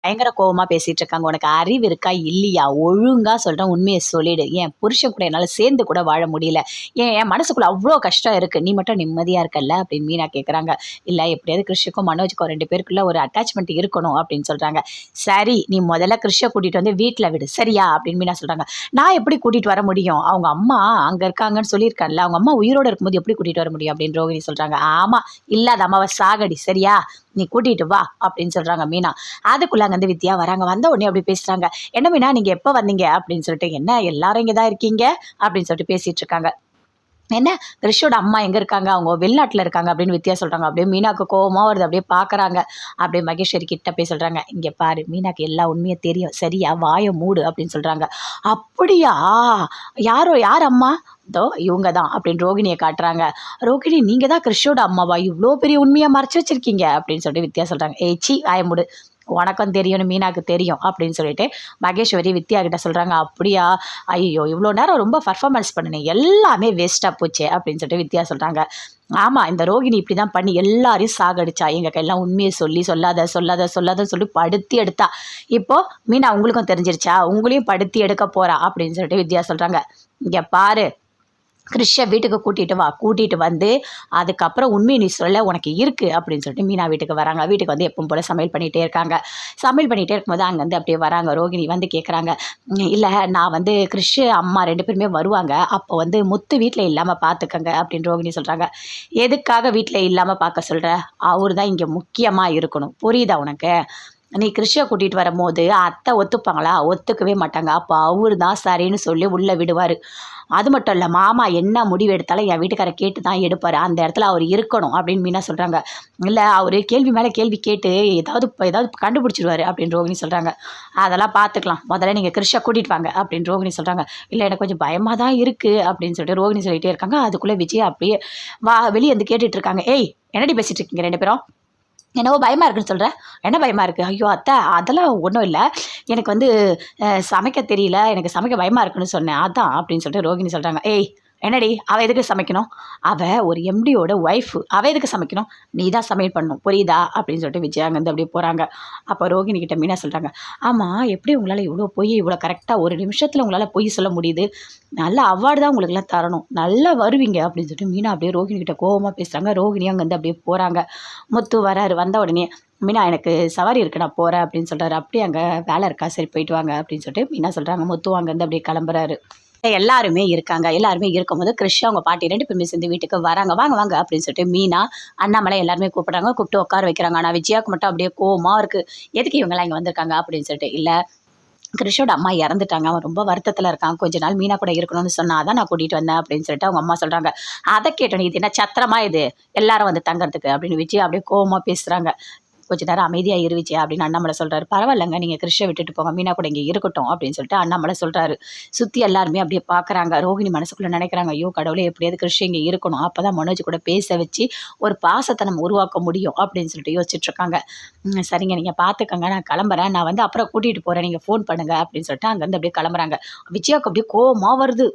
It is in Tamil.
பயங்கர கோவமா பேசிட்டு இருக்காங்க. உனக்கு அறிவு இருக்கா? இல்லையா? ஒழுங்கா சொல்றேன். உண்மையை சொல்லிடு. என் புருஷன் கூட என்னால் சேர்ந்து கூட வாழ முடியல. ஏன் என் மனசுக்குள்ள அவ்வளோ கஷ்டம் இருக்கு. நீ மட்டும் நிம்மதியா இருக்கல்ல? அப்படின்னு மீனா கேட்குறாங்க இல்லை எப்படியாவது கிருஷிக்கும் மனோஜுக்கும் ரெண்டு பேருக்குள்ள ஒரு அட்டாச்மெண்ட் இருக்கணும் அப்படின்னு சொல்றாங்க. சரி நீ முதல்ல கிருஷ்ண கூட்டிட்டு வந்து வீட்டில் விடு. சரியா? அப்படின்னு மீனா சொல்றாங்க. நான் எப்படி கூட்டிட்டு வர முடியும்? அவங்க அம்மா அங்க இருக்காங்கன்னு சொல்லியிருக்காங்கல்ல அவங்க அம்மா உயிரோட இருக்கும்போது எப்படி கூட்டிட்டு வர முடியும்? அப்படின்னு ரோகிணி சொல்றாங்க. ஆமா இல்லாத அம்மாவை சாகடி. சரியா? நீ கூட்டிட்டு வா அப்படின்னு சொல்றாங்க மீனா. அதுக்குள்ள அங்கே வந்து வித்யா வராங்க. வந்த உடனே அப்படி பேசுறாங்க. என்ன மீனா நீங்க எப்போ வந்தீங்க? அப்படின்னு சொல்லிட்டு என்ன எல்லாரும் இங்கே தான் இருக்கீங்க? அப்படின்னு சொல்லிட்டு பேசிட்டு இருக்காங்க. என்ன? ரிஷோட அம்மா எங்கே இருக்காங்க? அவங்க வெளிநாட்டில் இருக்காங்க அப்படின்னு வித்யா சொல்கிறாங்க அப்படியே மீனாக்கு கோபமாக வருது. அப்படியே பார்க்குறாங்க அப்படியே மகேஸ்வரி கிட்ட போய் சொல்கிறாங்க இங்கே பாரு மீனாக்கு எல்லா உண்மையும் தெரியும். சரியா? வாயை மூடு அப்படின்னு சொல்கிறாங்க அப்படியா? யாரோ யார் அம்மா? தோ இவங்க தான் அப்படின்னு ரோகிணியை காட்டுறாங்க. ரோகிணி நீங்கள் தான் கிறிஷோட அம்மாவா? இவ்வளோ பெரிய உண்மையை மறைச்சி வச்சிருக்கீங்க அப்படின்னு சொல்லிட்டு வித்யா சொல்கிறாங்க ஏச்சி வாய மூடு. உனக்கும் தெரியும்னு மீனாக்கு தெரியும் அப்படின்னு சொல்லிட்டு மகேஸ்வரி வித்யா கிட்ட சொல்கிறாங்க அப்படியா? ஐயோ இவ்வளோ நேரம் ரொம்ப பர்ஃபார்மன்ஸ் பண்ணினேன் எல்லாமே வேஸ்ட்டாக போச்சு அப்படின்னு சொல்லிட்டு வித்யா சொல்கிறாங்க ஆமாம் இந்த ரோகிணி இப்படி தான் பண்ணி எல்லாரையும் சாகடிச்சா எங்கள் கையெல்லாம் உண்மையை சொல்லி சொல்லாத சொல்லாத சொல்லாதன்னு சொல்லி படுத்தி எடுத்தா இப்போது மீனா உங்களுக்கும் தெரிஞ்சிருச்சா? உங்களையும் படுத்தி எடுக்க போகிறா அப்படின்னு சொல்லிட்டு வித்யா சொல்கிறாங்க இங்கே பாரு கிறிஷை வீட்டுக்கு கூட்டிகிட்டு வா கூட்டிகிட்டு வந்து அதுக்கப்புறம் உண்மையை நீ சொல்ல உனக்கு இருக்குது அப்படின்னு சொல்லிட்டு மீனா வீட்டுக்கு வராங்க. வீட்டுக்கு வந்து எப்பவும் போல் சமையல் பண்ணிகிட்டே இருக்காங்க. சமையல் பண்ணிகிட்டே இருக்கும்போது அங்கேருந்து அப்படியே வராங்க. ரோகிணி வந்து கேட்குறாங்க இல்லை நான் வந்து கிறிஷ் அம்மா ரெண்டு பேருமே வருவாங்க. அப்போ வந்து முத்து வீட்டில் இல்லாமல் பார்த்துக்கங்க அப்படின்னு ரோகிணி சொல்கிறாங்க எதுக்காக வீட்டில் இல்லாமல் பார்க்க சொல்கிற அவர் தான் இங்கே முக்கியமாக இருக்கணும். புரியுதா உனக்கு? நீ கிறிஷை கூட்டிகிட்டு வரும்போது அத்தை ஒத்துப்பாங்களா? ஒத்துக்கவே மாட்டாங்க. அப்போ அவரு தான் சரின்னு சொல்லி உள்ளே விடுவார். அது மட்டும் இல்லை மாமா என்ன முடிவு எடுத்தாலும் என் வீட்டுக்காரை கேட்டு தான் எடுப்பார். அந்த இடத்துல அவர் இருக்கணும் அப்படின்னு மீனா சொல்கிறாங்க இல்லை அவர் கேள்வி மேலே கேள்வி கேட்டு ஏதாவது ஏதாவது கண்டுபிடிச்சிடுவார் அப்படின்னு ரோகிணி சொல்கிறாங்க அதெல்லாம் பார்த்துக்கலாம் முதல்ல நீங்கள் கிருஷை கூட்டிகிட்டு வாங்க அப்படின்னு ரோகிணி சொல்கிறாங்க இல்லை எனக்கு கொஞ்சம் பயமாக தான் இருக்குது அப்படின்னு சொல்லிட்டு ரோகிணி சொல்லிகிட்டே இருக்காங்க. அதுக்குள்ளே விஜய் அப்படியே வா வெளியே வந்து கேட்டுட்ருக்காங்க ஏய் என்னடி பேசிகிட்டு இருக்கீங்க ரெண்டு பேரும்? என்னவோ பயமாக இருக்குன்னு சொல்கிறேன் என்ன பயமாக இருக்குது ஐயோ அத்தை அதெல்லாம் ஒன்றும் இல்லை. எனக்கு வந்து சமைக்க தெரியல. எனக்கு சமைக்க பயமாக இருக்குன்னு சொன்னேன். அதான் அப்படின்னு சொல்லிட்டு ரோகிணி சொல்கிறாங்க ஏய் என்னடி அவள் எதுக்கு சமைக்கணும்? அவள் ஒரு எம்டியோட ஒய்ஃபு அவள் எதுக்கு சமைக்கணும்? நீ தான் சமையல் பண்ணணும். புரியுதா? அப்படின்னு சொல்லிட்டு விஜயாங்கந்து அப்படியே போகிறாங்க அப்போ ரோகிணி கிட்ட மீனா சொல்கிறாங்க ஆமாம் எப்படி உங்களால் இவ்வளோ பொய் இவ்வளோ கரெக்டாக ஒரு நிமிஷத்தில் உங்களால் பொய் சொல்ல முடியுது? நல்ல அவார்டு தான் உங்களுக்குலாம் தரணும். நல்லா வருவீங்க. அப்படின்னு சொல்லிட்டு மீனா அப்படியே ரோகிணி கிட்ட கோபமாக பேசுகிறாங்க ரோகிணி அங்கேருந்து அப்படியே போகிறாங்க முத்து வராரு வந்த உடனே மீனா எனக்கு சவாரி இருக்கு நான் போகிறேன் அப்படின்னு சொல்கிறாரு அப்படியே அங்கே வேலை இருக்கா? சரி போயிட்டு வாங்க. அப்படின்னு சொல்லிட்டு மீனா சொல்கிறாங்க முத்து அங்கேருந்து அப்படியே கிளம்புறாரு. எல்லாருமே இருக்காங்க. எல்லாருமே இருக்கும்போது கிருஷ் அவங்க பாட்டி ரெண்டு பேருமே சேர்ந்து வீட்டுக்கு வராங்க. வாங்க வாங்க அப்படின்னு சொல்லிட்டு மீனா அண்ணாமலை எல்லாருமே கூப்பிட்றாங்க. கூப்பிட்டு உட்கார வைக்கிறாங்க. ஆனால் விஜயாவுக்கு மட்டும் அப்படியே கோமா இருக்குது எதுக்கு இவங்கெல்லாம் இங்கே வந்திருக்காங்க அப்படின்னு சொல்லிட்டு இல்லை. கிருஷோட அம்மா இறந்துட்டாங்க. அவன் ரொம்ப வருத்தத்தில் இருக்கான். கொஞ்ச நாள் மீனா கூட இருக்கணும்னு சொன்னால் தான் நான் கூட்டிகிட்டு வந்தேன் அப்படின்னு சொல்லிட்டு அவங்க அம்மா சொல்கிறாங்க அதை கேட்டோம் இது என்ன சத்திரமா இது? எல்லாரும் வந்து தங்கறதுக்கு அப்படின்னு விஜய் அப்படியே கோவமாக பேசுகிறாங்க கொஞ்ச நேரம் அமைதியாக இருவிச்சு அப்படின்னு அண்ணாமலை சொல்கிறாரு பரவாயில்லைங்க நீங்கள் கிருஷ்ண விட்டுட்டு போங்க மீனா கூட இங்கே இருக்கட்டும் அப்படின்னு சொல்லிட்டு அண்ணாமலை சொல்கிறாரு சுற்றி எல்லாருமே அப்படியே பார்க்குறாங்க ரோகிணி மனசுக்குள்ளே நினைக்கிறாங்க ஐயோ கடவுளே எப்படியாவது கிருஷ்ண இங்கே இருக்கணும். அப்போ தான் மனோஜ் கூட பேச வச்சு ஒரு பாசத்தை நம்ம உருவாக்க முடியும் அப்படின்னு சொல்லிட்டு யோசிச்சுட்ருக்காங்க சரிங்க நீங்கள் பார்த்துக்கங்க நான் கிளம்புறேன். நான் வந்து அப்புறம் கூட்டிகிட்டு போகிறேன் நீங்கள் ஃபோன் பண்ணுங்கள் அப்படின்னு சொல்லிட்டு அங்கேருந்து அப்படியே கிளம்புறாங்க. விஜயாவுக்கு அப்படியே கோவமாக வருது.